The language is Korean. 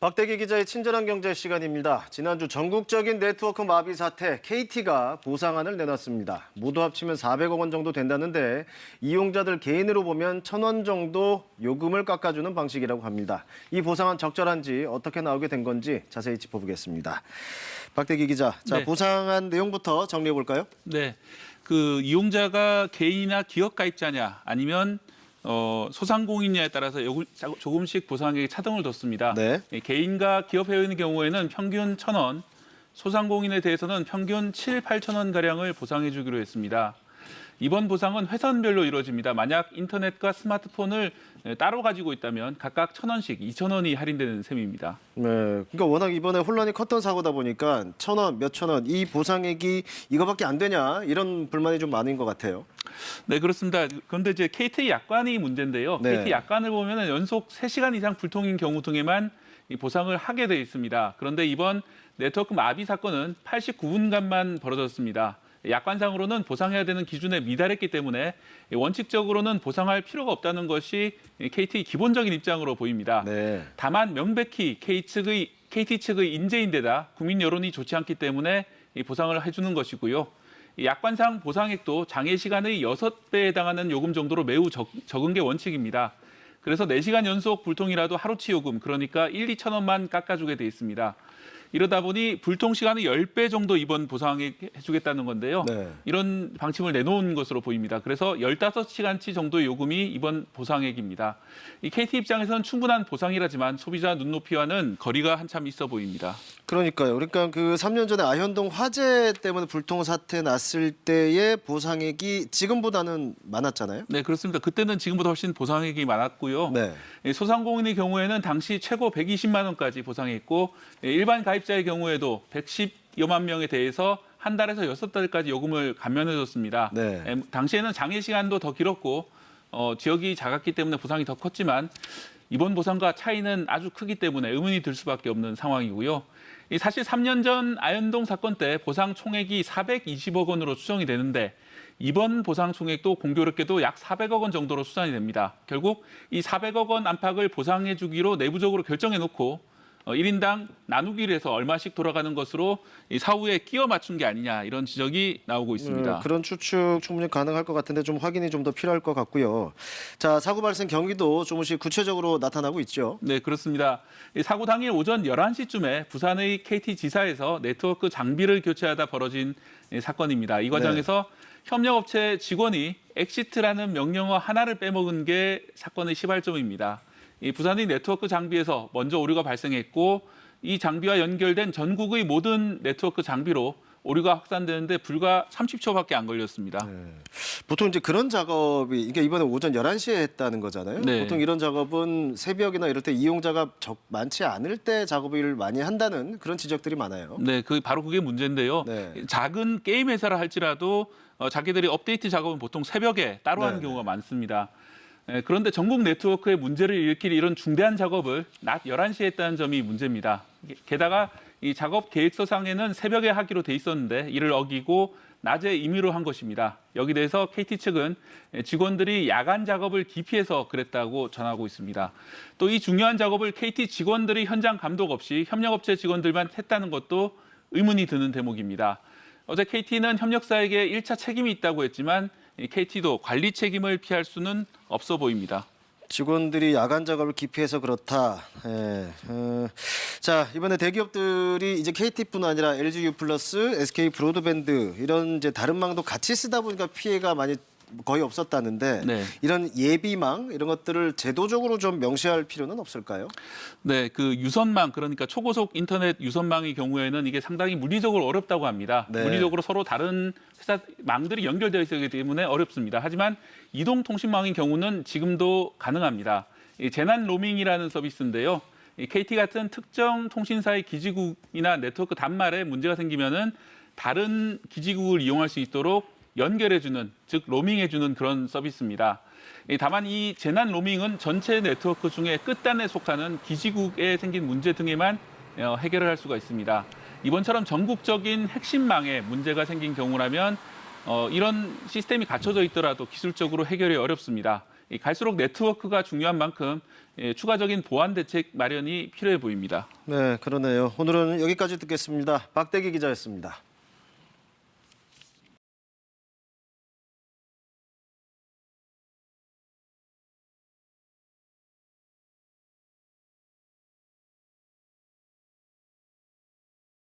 박대기 기자의 친절한 경제 시간입니다. 지난주 전국적인 네트워크 마비 사태 KT가 보상안을 내놨습니다. 모두 합치면 400억 원 정도 된다는데 이용자들 개인으로 보면 1000원 정도 요금을 깎아주는 방식이라고 합니다. 이 보상안 적절한지 어떻게 나오게 된 건지 자세히 짚어보겠습니다. 박대기 기자, 자 네. 보상안 내용부터 정리해 볼까요? 네. 그 이용자가 개인이나 기업 가입자냐 아니면 어, 소상공인냐에 따라서 요- 조금씩 보상액이 차등을 뒀습니다. 네. 예, 개인과 기업 회원의 경우에는 평균 1,000원, 소상공인에 대해서는 평균 7, 8천 원 가량을 보상해 주기로 했습니다. 이번 보상은 회선별로 이루어집니다. 만약 인터넷과 스마트폰을 예, 따로 가지고 있다면 각각 1,000원씩 2,000원이 할인되는 셈입니다. 네, 그러니까 워낙 이번에 혼란이 컸던 사고다 보니까 천 원, 몇천 원, 이 보상액이 이거밖에 안 되냐 이런 불만이 좀 많은 것 같아요. 네, 그렇습니다. 그런데 이제 KT 약관이 문제인데요. 네. KT 약관을 보면 연속 3시간 이상 불통인 경우 등에만 이 보상을 하게 돼 있습니다. 그런데 이번 네트워크 마비 사건은 89분간만 벌어졌습니다. 약관상으로는 보상해야 되는 기준에 미달했기 때문에 원칙적으로는 보상할 필요가 없다는 것이 KT 기본적인 입장으로 보입니다. 네. 다만 명백히 K 측의 KT 측의 인재인데다 국민 여론이 좋지 않기 때문에 이 보상을 해주는 것이고요. 이 약관상 보상액도 장애 시간의 6배에 해당하는 요금 정도로 매우 적, 적은 게 원칙입니다. 그래서 4시간 연속 불통이라도 하루치 요금 그러니까 1, 2천 원만 깎아주게 돼 있습니다. 이러다 보니 불통 시간의 10배 정도 이번 보상액 해주겠다는 건데요. 네. 이런 방침을 내놓은 것으로 보입니다. 그래서 15시간치 정도의 요금이 이번 보상액입니다. 이 KT 입장에서는 충분한 보상이라지만 소비자 눈높이와는 거리가 한참 있어 보입니다. 그러니까요. 그러니까 그 3년 전에 아현동 화재 때문에 불통 사태 났을 때의 보상액이 지금보다는 많았잖아요. 네, 그렇습니다. 그때는 지금보다 훨씬 보상액이 많았고요. 네. 이 소상공인의 경우에는 당시 최고 120만 원까지 보상했고 예, 일반 가입자의 경우에도 110여만 명에 대해서 한 달에서 여섯 달까지 요금을 감면해 줬습니다. 네. 예, 당시에는 장애 시간도 더 길었고 어, 지역이 작았기 때문에 보상이 더 컸지만 이번 보상과 차이는 아주 크기 때문에 의문이 들 수밖에 없는 상황이고요. 이 사실 3년 전 아현동 사건 때 보상 총액이 420억 원으로 추정이 되는데 이번 보상 총액도 공교롭게도 약 400억 원 정도로 수산이 됩니다. 결국 이 400억 원 안팎을 보상해 주기로 내부적으로 결정해 놓고 어, 1인당 나누기로 해서 얼마씩 돌아가는 것으로 이 사후에 끼워 맞춘 게 아니냐 이런 지적이 나오고 있습니다. 음, 그런 추측 충분히 가능할 것 같은데 좀 확인이 좀 더 필요할 것 같고요. 자, 사고 발생 경위도 조금씩 구체적으로 나타나고 있죠. 네, 그렇습니다. 이 사고 당일 오전 11시쯤에 부산의 KT 지사에서 네트워크 장비를 교체하다 벌어진 이 사건입니다. 이 과정에서 협력업체 직원이 엑시트라는 명령어 하나를 빼먹은 게 사건의 시발점입니다. 이 부산의 네트워크 장비에서 먼저 오류가 발생했고 이 장비와 연결된 전국의 모든 네트워크 장비로 오류가 확산되는데 불과 30초밖에 안 걸렸습니다. 네. 보통 이제 그런 작업이 이게 이번에 오전 11시에 했다는 거잖아요. 네. 보통 이런 작업은 새벽이나 이럴 때 이용자가 적 많지 않을 때 작업을 많이 한다는 그런 지적들이 많아요. 네, 그 바로 그게 문제인데요. 네. 작은 게임 회사라 할지라도 어, 자기들이 업데이트 작업은 보통 새벽에 따로 하는 네, 경우가 많습니다. 예, 그런데 전국 네트워크에 문제를 일으킬 이런 중대한 작업을 낮 11시에 했다는 점이 문제입니다. 게- 게다가 이 작업 계획서상에는 새벽에 하기로 돼 있었는데 이를 어기고 낮에 임의로 한 것입니다. 여기 대해서 KT 측은 예, 직원들이 야간 작업을 기피해서 그랬다고 전하고 있습니다. 또 이 중요한 작업을 KT 직원들이 현장 감독 없이 협력업체 직원들만 했다는 것도 의문이 드는 대목입니다. 어제 KT는 협력사에게 1차 책임이 있다고 했지만 KT도 관리 책임을 피할 수는 없어 보입니다. 직원들이 야간 작업을 기피해서 그렇다. 예. 어, 자 이번에 대기업들이 이제 KT뿐 아니라 LGU 플러스, SK 브로드밴드 이런 이제 다른 망도 같이 쓰다 보니까 피해가 많이 거의 없었다는데 네. 이런 예비망 이런 것들을 제도적으로 좀 명시할 필요는 없을까요? 네, 그 유선망 그러니까 초고속 인터넷 유선망의 경우에는 이게 상당히 물리적으로 어렵다고 합니다. 네. 물리적으로 서로 다른 회사 망들이 연결되어 있기 때문에 어렵습니다. 하지만 이동 통신망의 경우는 지금도 가능합니다. 이 재난 로밍이라는 서비스인데요. 이 KT 같은 특정 통신사의 기지국이나 네트워크 단말에 문제가 생기면은 다른 기지국을 이용할 수 있도록 연결해주는 즉 로밍해주는 그런 서비스입니다. 이 다만 이 재난 로밍은 전체 네트워크 중에 끝단에 속하는 기지국에 생긴 문제 등에만 어, 해결을 할 수가 있습니다. 이번처럼 전국적인 핵심망에 문제가 생긴 경우라면 어, 이런 시스템이 갖춰져 있더라도 기술적으로 해결이 어렵습니다. 이 갈수록 네트워크가 중요한 만큼 예, 추가적인 보안 대책 마련이 필요해 보입니다. 네, 그러네요. 오늘은 여기까지 듣겠습니다. 박대기 기자였습니다.